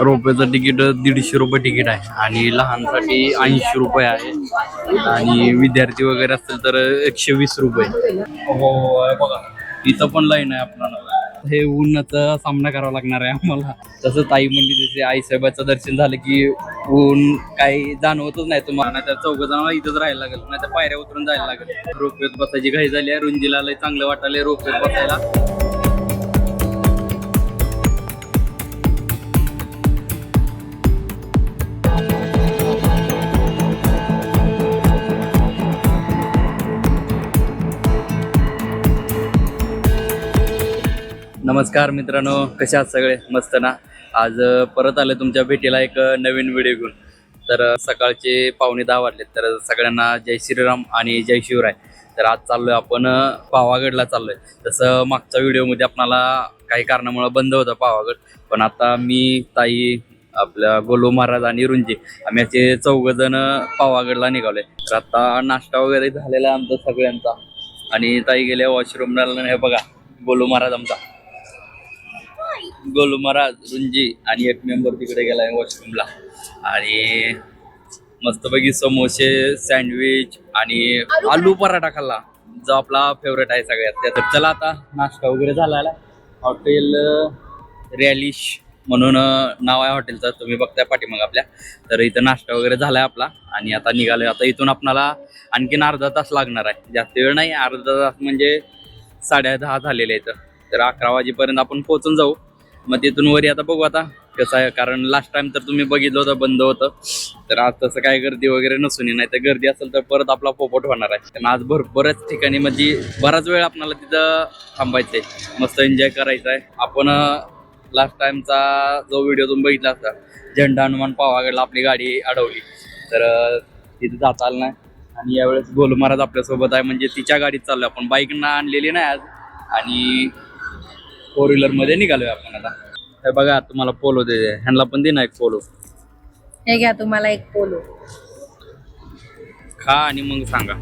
रोपवेचं ticket दीडशे रुपये ticket आहे. आणि लहानसाठी ऐंशी रुपये आहे. आणि विद्यार्थी वगैरे असतील तर एकशे वीस रुपये. हो बघा. इथं पण लाईन आहे आपल्याला हे ऊनचा सामना करावा लागणार आहे आम्हाला. तसं ताई म्हणली तिथे आईसाहेबाचं दर्शन झालं की ऊन काही जाणवतच नाही तुम्हाला. नाही तर चौघ जण इथंच राहायला लागेल. नाही तर पायऱ्या उतरून जायला लागेल. रोपवेत बसायची घाई झाली आहे. रुंजीला लय चांगलं वाटायला रोपवेत बसायला. नमस्कार मित्रांनो कसे आहात सगळे? मस्त ना? आज परत आले तुमच्या भेटीला एक नवीन व्हिडिओ घेऊन. तर सकाळचे पावणे दहा वाजले तर सगळ्यांना जय श्रीराम आणि जय शिवराय. तर आज चाललोय आपण पावागडला चाललोय. तसं मागच्या व्हिडिओमध्ये आपणाला काही कारणामुळे बंद होतं पावागड. पण आता मी ताई आपल्या गोलू महाराज आणि रुंजी आम्ही असे चौघ जण पावागडला निघालोय. तर आता नाश्ता वगैरे झालेला आमचा सगळ्यांचा. आणि ताई गेल्या वॉशरूमला हे बघा गोलू महाराज आमचा. गोलू महाराज रुंजी आणि एक मेंबर तिकडे गेलाय वॉशरूमला आणि मस्तपैकी समोसे सँडविच आणि आलू पराठा. खाल्ला. जो आपला फेवरेट आहे सगळ्यात. त्या तर चला आता नाश्ता वगैरे झाला हॉटेल रॅलिश म्हणून नाव आहे हॉटेलचं. तुम्ही बघताय पाठीमाग आपल्या. तर इथं नाश्ता वगैरे झालाय आपला. आणि आता निघालोय. आता इथून आपणाला आणखीन अर्धा तास लागणार आहे. जास्त वेळ नाही. अर्धा तास म्हणजे साडे दहा झालेले आहेत. तर अकरा वाजेपर्यंत आपण पोहोचून जाऊ. मग तिथून वरी आता बघू आता कसं आहे कारण लास्ट टाइम तर तुम्ही बघितलं होतं बंद होतं. तर आज तसं काय गर्दी वगैरे नसून नाही तर गर्दी असेल तर परत आपला पोपट होणार आहे. कारण आज भर बऱ्याच ठिकाणी म्हणजे बराच वेळ आपल्याला तिथं थांबायचं आहे मस्त एन्जॉय करायचं आहे आपण लास्ट टाइमचा जो व्हिडिओ तुम्ही बघितला असता झेंडा हनुमान पावागडला आपली गाडी अडवली. तर तिथं तिथे जाता आलं नाही. आणि यावेळेस गोलू महाराज आपल्यासोबत आहे म्हणजे तिच्या गाडीत चाललो आपण बाईकनं आणलेली नाही आज. आणि फोर व्हीलरमध्ये निघालोय आपण आता. हे बघा तुम्हाला पोलो दे. ह्यांना पण दे ना एक पोलो. हे घ्या तुम्हाला एक पोलो. खा आणि मग सांगा.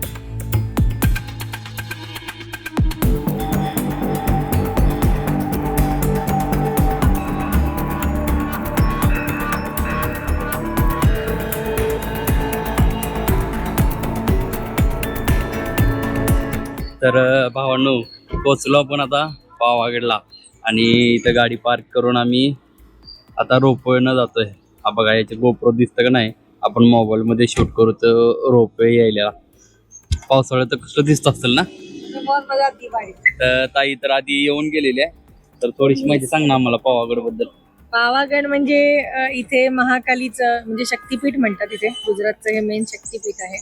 तर भावांनो पोचलो आपण आता पावागडला. आणि इथं गाडी पार्क करून आम्ही आता रोपवेनं जातोय. हा बघा याचे गोप्रो दिसतं का नाही? आपण मोबाईल मध्ये शूट करू तर रोपवे यायला. पावसाळ्यात तर कसं दिसत असेल ना? तर ताई तर आधी येऊन गेलेली आहे. तर थोडीशी माहिती सांग ना आम्हाला पावागडबद्दल पावागड म्हणजे इथे महाकालीचं म्हणजे शक्तीपीठ म्हणतात इथे. गुजरातचं हे मेन शक्तीपीठ आहे.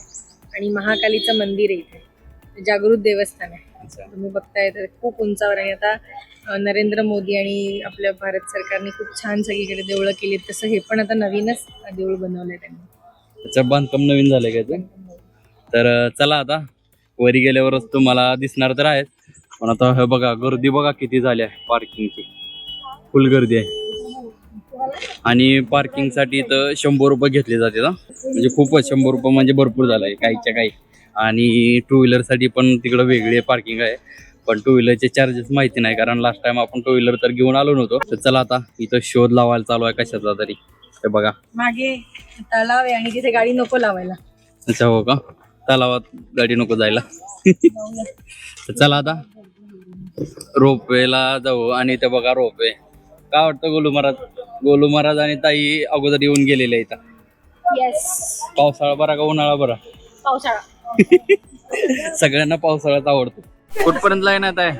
आणि महाकालीचं मंदिर आहे इथे. जागृत देवस्थान आहे. तुम्ही बघताय तर खूप उंचावर आणि आता नरेंद्र मोदी आणि आपल्या भारत सरकारने खूप छान सगळीकडे देवळं केली तसं हे पण आता नवीनच देऊळ बनवलंय त्यांनी. त्याचं बांधकाम नवीन झालंय काय ते? तर चला आता. वरी गेल्यावरच तुम्हाला दिसणार तर आहेच पण आता हे बघा गर्दी बघा किती झाली आहे पार्किंगची फुल गर्दी आहे. आणि पार्किंगसाठी तर शंभर रुपये घेतले जाते ना म्हणजे खूपच शंभर रुपये म्हणजे भरपूर झालं आहे काहीच्या काही. आणि टू व्हीलरसाठी पण तिकडं वेगळी पार्किंग आहे. पण टू व्हीलरचे चार्जेस माहिती नाही कारण लास्ट टाइम आपण टू व्हीलर तर घेऊन आलो नव्हतो. तर चला आता इथं शोध लावायला चालू आहे कशाचा तरी. हे बघा. मागे तलाव आहे आणि तिथे गाडी नको लावायला. अच्छा हो का? तलावात गाडी नको जायला. तर चला आता. रोपवेला जाऊ आणि ते बघा रोपवे. काय वाटतं गोलू महाराज? गोलू महाराज आणि ताई अगोदर येऊन गेलेले इथं येस पावसाळा बरा का उन्हाळा बरा? पावसाळा. सगळ्यांना पावसाळ्यात आवडतो. कुठपर्यंत लाईन आहे ताई?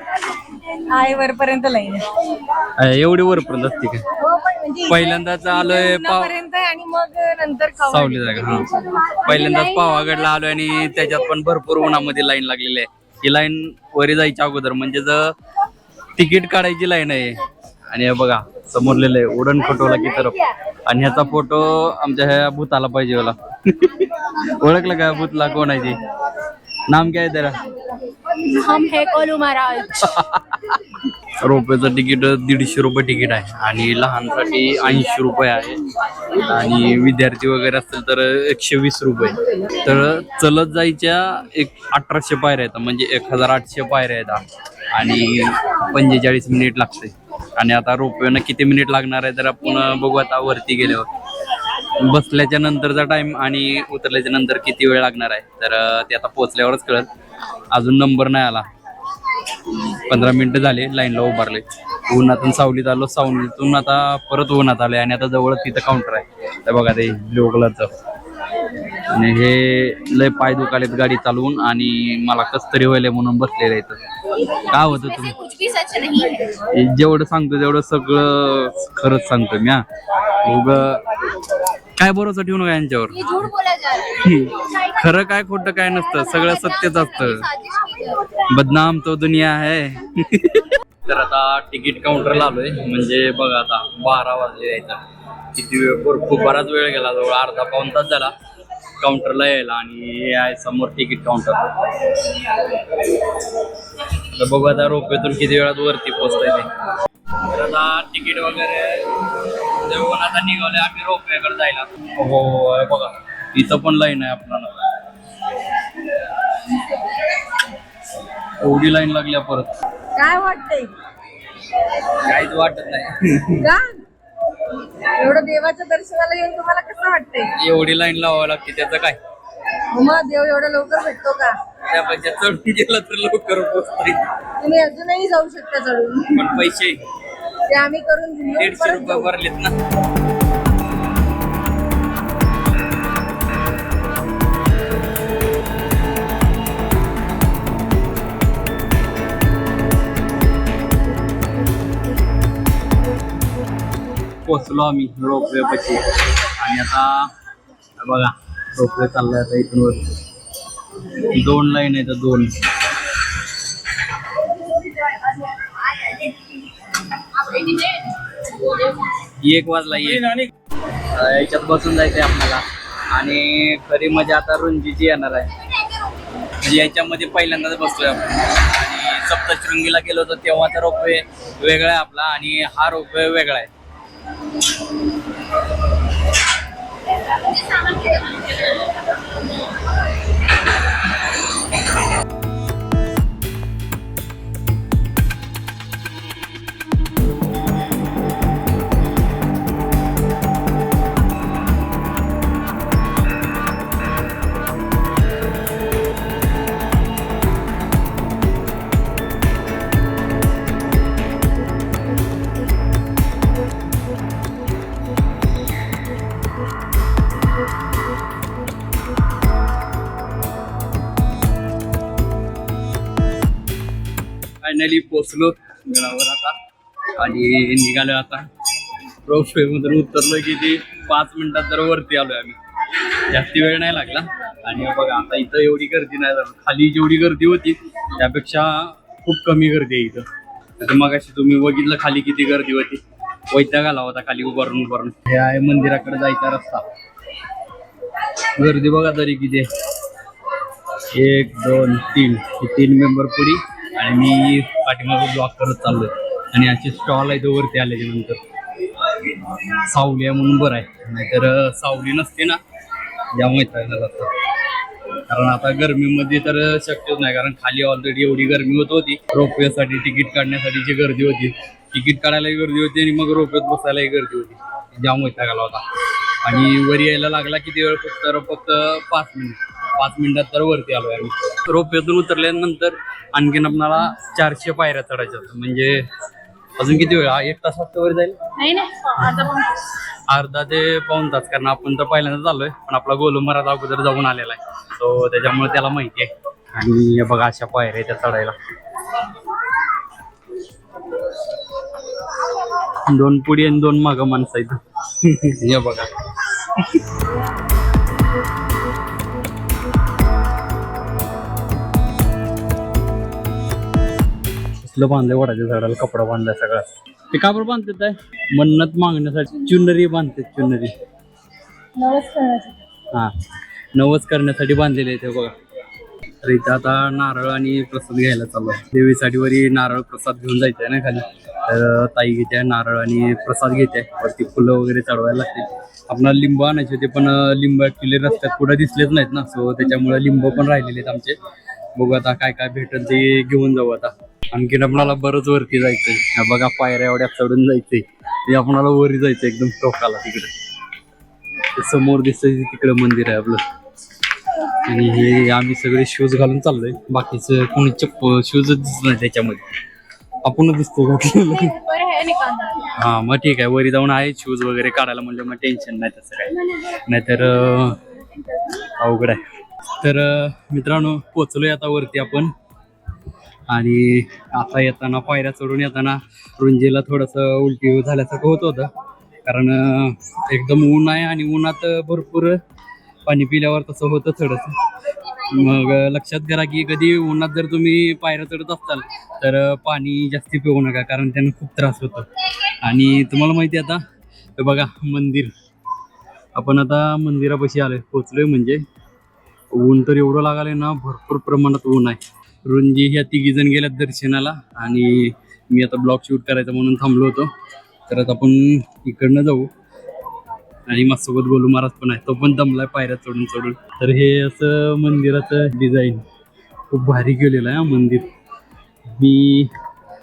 आहे वरपर्यंत लाईन आहे. एवढी वरपर्यंत असते का? हो म्हणजे पहिल्यांदाच आलोय आणि मग नंतर सावली जागा हा. पहिल्यांदाच पावागडला आलोय आणि त्याच्यात पण भरपूर उन्हामध्ये लाईन लागलेली आहे. ही लाईन वरी जायच्या अगोदर म्हणजे जर तिकीट काढायची लाईन आहे आणि हे बघा समोरलेलं आहे उडण खटोला की तरफ आणि ह्याचा फोटो आमच्या ह्या भूताला पाहिजे मला ओळखलं का भूतला? कोण आहे ते? नाम काय त्याला? हम है कोलू महाराज. रोपवेचं तिकीट दीडशे रुपये तिकीट आहे आणि लहानसाठी ऐंशी रुपये आहे. आणि विद्यार्थी वगैरे असतील तर एकशे वीस रुपये. तर चलत जायच्या एक अठराशे पायऱ्या आहेत म्हणजे एक हजार आठशे पायऱ्या आहेत. आणि पंचेचाळीस मिनिट लागते. आणि आता रोपवेनं किती मिनिट लागणार आहे तर आपण बघू आता वरती गेल्यावर. बसल्याच्या नंतरचा टाइम आणि उतरल्याच्या नंतर किती वेळ लागणार आहे? तर ते आता पोहोचल्यावरच कळत अजून नंबर नाही आला. पंधरा मिनिटं झाले लाईनला उभारले. उन्हातून सावलीत आलो सावलीतून आता परत उन्हात आले आणि आता जवळच तिथं काउंटर आहे. तर बघा ते ब्ल्यू कलरचं आणि हे लय पाय दुखालेत गाडी चालवून आणि मला कस तरी व्हायला म्हणून बसलेलं इथं काय होतं तुम्ही? जेवढं सांगतो तेवढं सगळं खरंच सांगतो मी हा. उग काय भरोसा ठेवू नका यांच्यावर. खरं काय खोटं काय नसतं सगळं सत्यच असतं. बदनाम तो दुनिया आहे तर आता तिकीट काउंटरला आलोय म्हणजे बघा आता बारा वाजले यायचा किती वेळ भरपूर बराच वेळ गेला. जवळ अर्धा पाऊन तास झाला. काउंटरला यायला आणि हे आहे समोर तिकीट काउंटर तर बघू आता रोपेतून किती वेळात वरती पोहोचतंय ते. तर आता तिकीट वगैरे देऊन आता निघाले आम्ही रोपवेकडे जायला. हो हे बघा. इथं पण लाईन आहे आपल्याला. एवढी लाईन लागल्या परत. काय वाटतंय? काहीच वाटत नाही. का? एवढं देवाच्या दर्शनाला येऊन तुम्हाला कसं वाटतंय? एवढी लाईन लावावी लागते त्याचं काय? मग देव एवढं लवकर भेटतो का? त्यापेक्षा चढून गेलं तर लवकर पोहोचतोय. तुम्ही अजूनही जाऊ शकता चढून. पण पैसे ते आम्ही करून घेऊ दीडशे परत रुपये जाऊ. भरलेत ना. पोचलो आम्ही रोपवे पशी आणि आता बघा रोपवे चाललाय आता इथून वर. दोन लाईन आहेत दोन. एक वाजला एक. याच्यात बसून जायचंय आपल्याला. आणि खरी मजा आता रुंजीची येणार आहे. म्हणजे याच्यामध्ये पहिल्यांदाच बसतोय आपण. आणि सप्तशृंगीला गेलो होतो तेव्हा तर रोपवे वेगळा आहे आपला आणि हा रोपवे वेगळा आहे. Thank you. फायनली पोचलो गडावर आता. आणि निघालो आता. रोपवे मधून उतरलो की ते पाच मिनिटात तर वरती आलोय आम्ही. जास्ती वेळ नाही लागला. आणि बघा आता इथं एवढी गर्दी नाही झाली. खाली जेवढी गर्दी होती त्यापेक्षा खूप कमी गर्दी आहे इथं. तर मग तुम्ही बघितलं खाली किती गर्दी होती. वैताग आला होता खाली उभारून उभारून. हे आहे मंदिराकडे जायचा रस्ता. गर्दी बघा तरी किती एक दोन तीन. हे तीन मेंबर पुढे. आणि मी पाठीमागं ब्लॉक करत चाललोय. आणि असे स्टॉल आहे तो वरती आल्याच्यानंतर. सावली आहे म्हणून बरं आहे. नाहीतर सावली नसते ना त्यामुळे येतात असतं कारण आता गर्मीमध्ये तर शक्यच नाही. कारण खाली ऑलरेडी एवढी गर्मी होत होती. रोपवेसाठी तिकीट काढण्यासाठीची गर्दी होती. तिकीट काढायलाही गर्दी होती आणि मग रोपवेत बसायलाही गर्दी होती. जाम वैताग आला होता. आणि वर यायला लागला किती वेळ? फक्त फक्त पाच मिनिट पाच मिनिटात तर वरती आलोय आम्ही. रोपवेतून उतरल्यानंतर आणखीन आपणाला चारशे पायऱ्या चढायच्या होत्या. म्हणजे अजून किती वेळ? हा, एक तासात वर जाईल? अर्धा ते पाऊन तास कारण आपण तर पहिल्यांदा चाललोय पण आपला गोलंबरात अगोदर जाऊन आलेला आहे. तो त्याच्यामुळे त्याला माहिती आहे. आणि बघा अशा पायऱ्या आहेत त्या चढायला. दोन पुढी आणि दोन माग माणसं आहेत. हे बघा. कसलं बांधलंय वडाच्या झाडाला कपडा बांधलाय सगळा. ते का बरं बांधतात आहे? मन्नत मागण्यासाठी चुनरी बांधतात चुनरी. हा. नवस करण्यासाठी बांधलेले आहे ते बघा. तर इथं आता नारळ आणि प्रसाद घ्यायला चालू आहे. देवीसाठी वरी नारळ प्रसाद घेऊन जायचं आहे ना खाली. तर ताई घेते नारळ आणि प्रसाद घेते वरती फुलं वगैरे चढवायला लागतील. आपल्याला लिंब आणायचे होते पण लिंब ऍक्च्युली रस्त्यात कुठं दिसलेच नाहीत ना. सो त्याच्यामुळे लिंब पण राहिलेले आहेत आमचे. बघू आता काय काय भेटल ते घेऊन जाऊ आता. आणखीन आपणाला बरंच वरती जायचंय. बघा पायऱ्या एवढ्या चढून जायचंय. ते आपणाला वरी जायचं एकदम टोकाला तिकडे. समोर दिसतंय तिकडे मंदिर आहे आपलं. आणि हे आम्ही सगळे शूज घालून चाललोय. बाकीचं कोणी चप्पल शूजच दिसत नाही त्याच्यामध्ये. आपण दिसतो घातलेलं हा मग ठीक आहे. वरी जाऊन आहे शूज वगैरे काढायला म्हणलं मग टेन्शन नाही तसं काय नाहीतर अवघड आहे. तर मित्रांनो पोचलोय आता वरती आपण. आणि आता येताना पायऱ्या चढून येताना रुंजीला थोडंसं उलटी झाल्यासारखं होत होतं. कारण एकदम ऊन आहे आणि उन्हात भरपूर पाणी पिल्यावर तसं होतं थोडंसं. मग लक्षात करा की कधी उन्हात जर तुम्ही पायऱ्या चढत असाल तर पाणी जास्ती पिऊ नका कारण त्यांना खूप त्रास होतो. आणि तुम्हाला माहिती आहे आता बघा मंदिर. आपण आता मंदिरापाशी आलोय पोचलोय म्हणजे. ऊन तर एवढं लागालंय ना भरपूर प्रमाणात ऊन आहे. रुंजी ह्या तिघी जण गेल्यात दर्शनाला आणि मी आता ब्लॉग शूट करायचा म्हणून थांबलो होतो. तर आता आपण इकडनं जाऊ. आणि माझ्यासोबत गोलू महाराज पण आहे. तो पण दमलाय पायऱ्या चढून चढून. तर हे असं मंदिराचं डिझाईन खूप भारी केलेलं आहे मंदिर. मी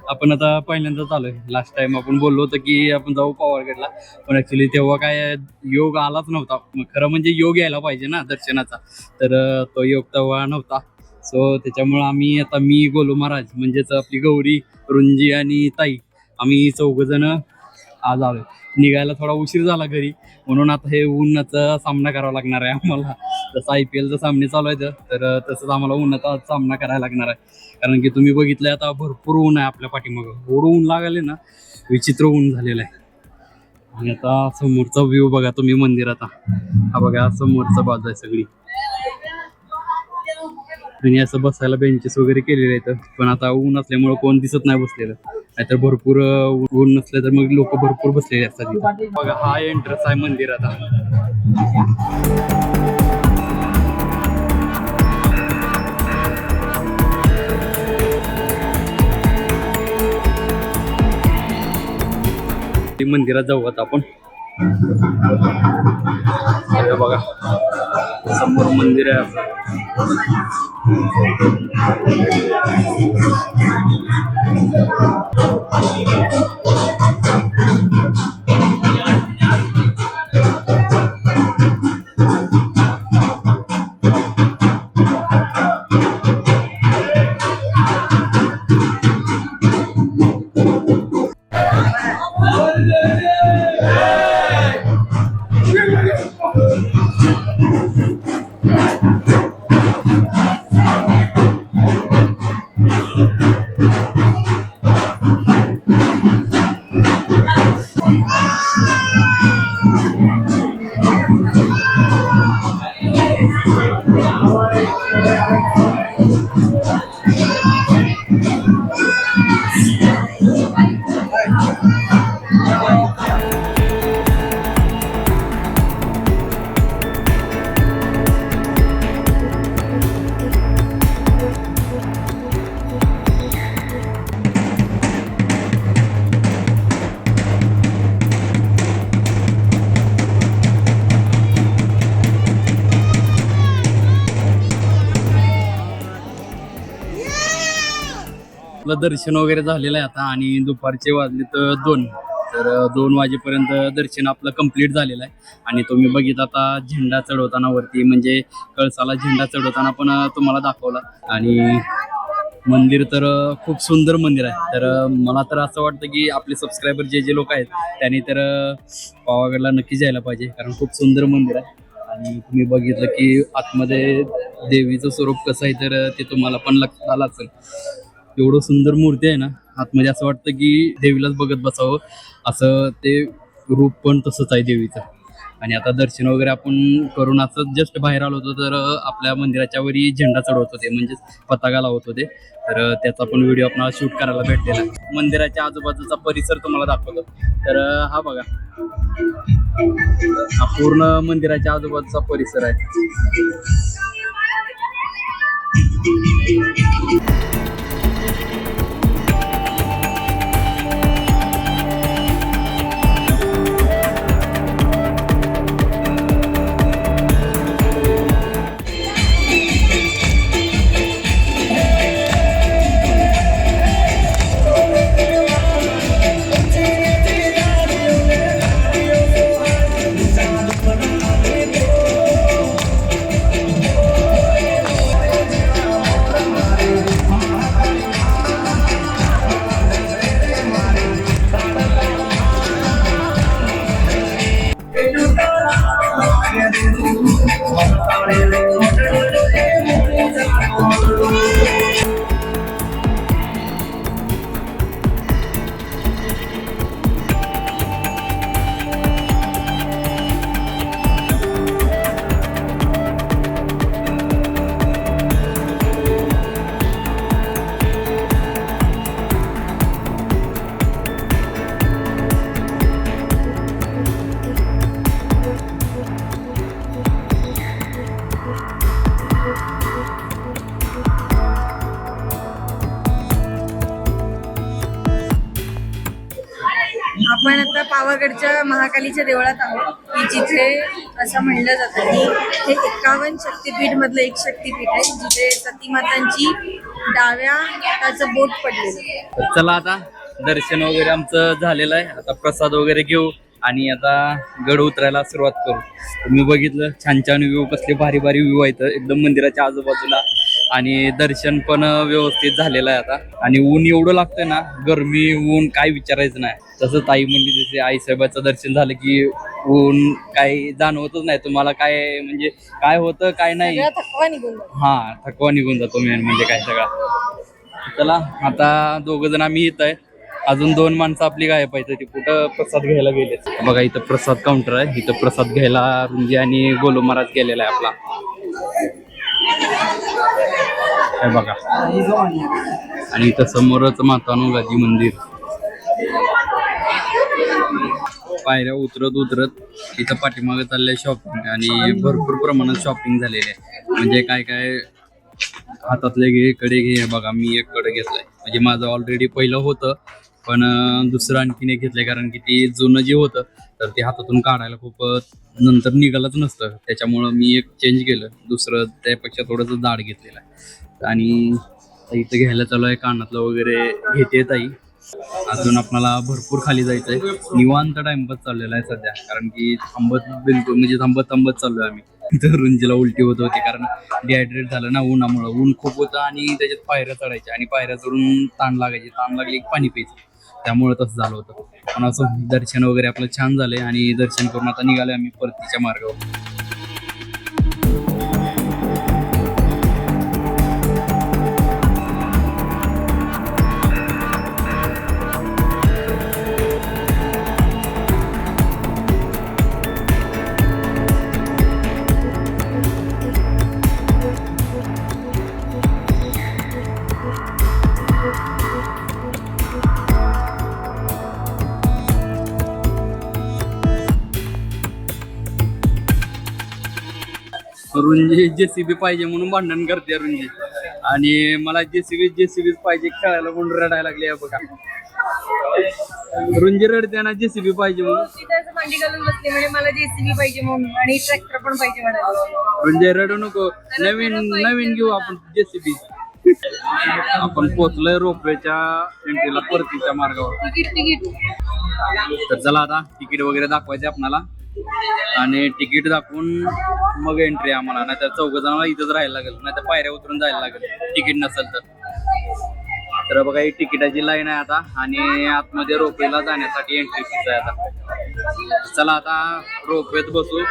आपण आता पहिल्यांदाच आलोय. लास्ट टाइम आपण बोललो होतो की आपण जाऊ पवारगडला. पण ऍक्च्युली तेव्हा काय योग आलाच नव्हता. खरं म्हणजे योग यायला पाहिजे ना दर्शनाचा. तर तो योग तेव्हा नव्हता. सो त्याच्यामुळं आम्ही आता मी गोलू महाराज म्हणजेच आपली गौरी रुंजी आणि ताई आम्ही चौघजण आज आलोय. निघायला थोडा उशीर झाला घरी. म्हणून आता हे उन्हाचा सामना करावा लागणार आहे आम्हाला. जसं आय पी एलचा सामने चालू आहेत तर तसंच आम्हाला उन्हाचा सामना करायला लागणार आहे. कारण की तुम्ही बघितलंय आता भरपूर ऊन आहे आपल्या पाठीमागं. एवढं ऊन लागले ना विचित्र ऊन झालेलं आहे. आणि आता समोरचा व्ह्यू बघा तुम्ही मंदिराचा हा बघा समोरचा बाजू आहे सगळी. आणि असं बसायला बेंचेस वगैरे केलेले आहेत. पण आता ऊन असल्यामुळे कोण दिसत नाही बसलेलं. नाहीतर भरपूर ऊन नसलं तर मग लोक भरपूर बसलेले असतात बघा हा एंट्रन्स आहे मंदिराचा ते मंदिरात जाऊ आता आपण बघा समोर मंदिर आहे आपलं. आपलं दर्शन वगैरे झालेलं आहे आता आणि दुपारचे वाजले तर दोन. तर दोन वाजेपर्यंत दर्शन आपलं कंप्लीट झालेलं आहे. आणि तुम्ही बघितलं आता झेंडा चढवताना वरती म्हणजे कळसाला झेंडा चढवताना पण तुम्हाला दाखवला. आणि मंदिर तर खूप सुंदर मंदिर आहे. तर मला तर असं वाटतं की आपले सबस्क्रायबर जे जे लोक आहेत त्यांनी तर पावागडला नक्की जायला पाहिजे कारण खूप सुंदर मंदिर आहे. आणि तुम्ही बघितलं की आतमध्ये देवीचं स्वरूप कसं आहे तर ते तुम्हाला पण लक्षात आलं असेल. एवढं सुंदर मूर्ती आहे ना आतमध्ये असं वाटतं की देवीलाच बघत बसावं. असं ते रूप पण तसंच आहे देवीचं. आणि आता दर्शन वगैरे आपण करून असं जस्ट बाहेर आलो होतो तर आपल्या मंदिराच्या वरी झेंडा चढवत होते म्हणजेच पताका लावत होते. तर त्याचा पण व्हिडिओ आपल्याला शूट करायला भेटलेला मंदिराच्या आजूबाजूचा परिसर तुम्हाला दाखवतो. तर हा बघा. हा पूर्ण मंदिराच्या आजूबाजूचा परिसर आहे. आता पावागडच्या महाकालीच्या देवळात आहोत. की जिथे असं म्हणलं जातं की हे एकावन्न शक्तीपीठ मधलं एक शक्तीपीठ आहे जिथे सतीमातांची डाव्या त्याचं बोट पडलेलं चला आता दर्शन वगैरे आमचं झालेलं आहे. आता प्रसाद वगैरे घेऊ आणि आता गड उतरायला सुरुवात करू. मी बघितलं छान छान व्ह्यू कसले भारी भारी व्ह्यू आहेत. एकदम मंदिराच्या आजूबाजूला आणि दर्शन पण व्यवस्थित झालेलं आहे आता. आणि ऊन एवढं लागतंय ना गरमी ऊन काय विचारायचं नाही. तसं ताई म्हणली तसे आईसाहेबाचं दर्शन झालं की ऊन काही जाणवतच नाही. तुम्हाला काय म्हणजे काय होतं काय नाही. थकवा निघून. हा थकवा निघून जातो मेन म्हणजे काय सगळा. चला आता दोघ जण आम्ही येत आहे. अजून दोन माणसं आपली गायब पाहिजे ती कुठं प्रसाद घ्यायला गेले बघा इथं प्रसाद काउंटर आहे. इथं प्रसाद घ्यायला रुंजी आणि गोलू महाराज गेलेला आहे आपला. हे बघा. आणि इथं समोरच मातानुगाजी मंदिर. पायऱ्या उतरत उतरत इथं पाठीमागे चाललंय शॉपिंग आणि भरपूर प्रमाणात शॉपिंग झालेली आहे. म्हणजे काय काय हातातले घे कडे घे बघा मी एक कडे घेतलाय. म्हणजे माझं ऑलरेडी पहिलं होतं पण दुसरं आणखीन एक घेतलंय कारण की ते जुनं जे होतं तर ते हातातून काढायला खूप नंतर निघालंच नसतं. त्याच्यामुळं मी एक चेंज केलं. दुसरं त्यापेक्षा थोडंसं जाड घेतलेलं आहे. आणि इथं घ्यायला चालू आहे कानातलं वगैरे घेते ताई. अजून आपल्याला भरपूर खाली जायचंय. निवांत टाइमपास चाललेला आहे सध्या. कारण की थांबत बिलकुल म्हणजे थांबत थांबत चाललोय आम्ही. इथं रुंजीला उलटी होत होती. कारण डिहायड्रेट झालं ना उन्हामुळं. ऊन खूप होतं आणि त्याच्यात पायऱ्या चढायच्या. आणि पायऱ्या चढून ताण लागायची. ताण लागली की पाणी प्यायचं. त्यामुळे तसं झालं होतं. पण असं दर्शन वगैरे आपलं छान झालंय आणि दर्शन करून आता निघाले आम्ही परतीच्या मार्गावर. रुंजी जेसीबी पाहिजे म्हणून भांडण करते रुंजी आणि मला जेसीबी जेसीबीच पाहिजे खेळायला म्हणून रडायला लागली आहे बघा. रुंजी रडते ना जेसीबी पाहिजे म्हणून. मांडी घालून बसली म्हणजे मला जेसीबी पाहिजे म्हणून आणि ट्रॅक्टर पण पाहिजे म्हणाले रुंजी रडू नको. नवीन नवीन घेऊ आपण जेसीबी. आपण पोचलोय रोपवेच्या एंट्रीला परतीच्या मार्गावर. तर चला आता तिकीट वगैरे दाखवायचे आपणाला. आणि तिकीट दाखवून मग एंट्री आम्हाला. नाही तर चौघ जणांना इथंच राहायला लागेल. नाही तर पायऱ्या उतरून जायला लागेल. तिकीट नसेल तर. तर बघा ही तिकिटाची लाईन आहे आता. आणि आतमध्ये रोपवेला जाण्यासाठी एंट्री फीस आहे आता. चला आता रोपवेत बसू.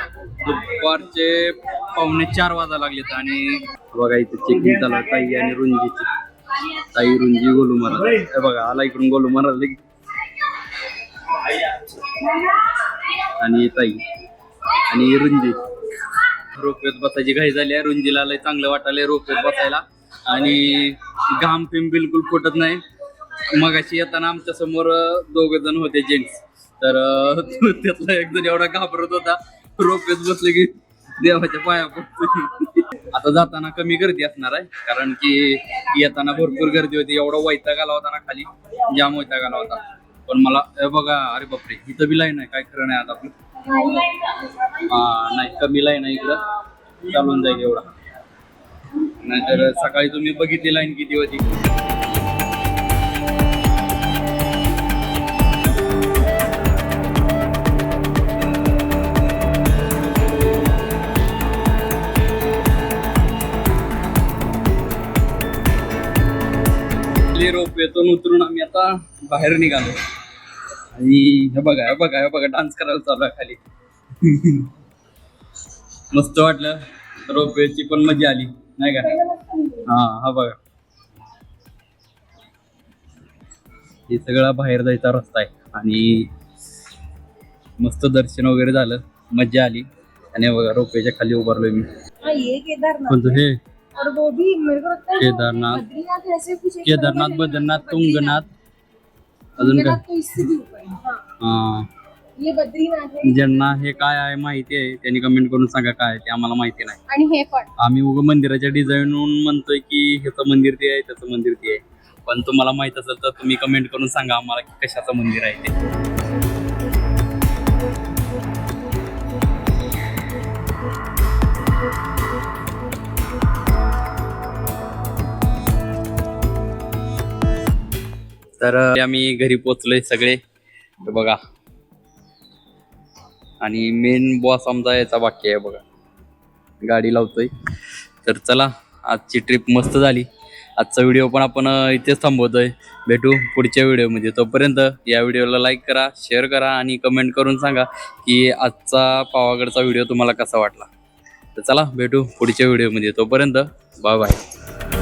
दुपारचे पावणे चार वाजा लागलेत. आणि बघा इथे चेकिंग झालं. ताई आणि रुंजीची. ताई रुंजी गोलू महाराज. बघा आला इकडून गोलू महाराज. आणि ताई आणि रुंजी रोपवेत बसायची घाई झाली आहे. रुंजीला लय चांगलं वाटायलंय रोपवेत बसायला. आणि घाम फिम बिलकुल फुटत नाही. मगाशी येताना आमच्यासमोर दोघ जण होते जेंट्स तर त्यातला एक जण एवढा घाबरत होता. रोपवेत बसले की देवाच्या पाया पडतो आता जाताना कमी गर्दी असणार आहे. कारण की येताना भरपूर गर्दी होती. एवढा वैताग आला होता ना खाली. जाम वैताग आला होता. पण मला हे बघा अरे बापरे इथं बी लाईन आहे काय खरं नाही आता आपलं. हा नाही कमी लाईन आहे इकडं. चालून जाईल एवढा. नाहीतर सकाळी तुम्ही बघितली लाईन किती होती. रोप रोपवेतून उतरून आम्ही आता बाहेर निघालो. आणि हे बघा हे बघा हे बघा डान्स करायला चालू आहे खाली. मस्त वाटलं. रोपवेची पण मजा आली नाही का? हा हा बघा. हे सगळा बाहेर जायचा रस्ता आहे. आणि मस्त दर्शन वगैरे झालं. मजा आली. आणि बघा रोपवेच्या खाली उभारलोय मी. ये केदारनाथ. कोणतं हे? और वो भी मेरे को लगता है वो केदारनाथ केदारनाथ। बद्रीनाथ. तुंगनाथ. अजून काय? है. हाँ. हा बद्रीनाथ है ज्यांना हे काय आहे माहिती आहे त्यांनी कमेंट करून सांगा काय आहे ते आम्हाला माहिती नाही. आणि हे पण. आम्ही उगं मंदिराच्या डिझाईनवरून म्हणतोय की ह्याचं मंदिर ते आहे त्याचं मंदिर ते आहे. पण तुम्हाला माहीत असेल तर तुम्ही कमेंट करून सांगा आम्हाला की कशाचं मंदिर आहे ते. तर आम्ही घरी पोचलोय सगळे. बघा. आणि मेन बॉस आमचा याचा बाकी आहे बघा. गाडी लावतोय. तर चला आजची ट्रिप मस्त झाली. आजचा व्हिडिओ पण आपण इथेच थांबवतोय. भेटू पुढच्या व्हिडिओमध्ये तोपर्यंत या व्हिडिओला लाईक करा शेअर करा आणि कमेंट करून सांगा की आजचा पावागडचा व्हिडिओ तुम्हाला कसा वाटला. तर चला भेटू पुढच्या व्हिडिओमध्ये तोपर्यंत बाय बाय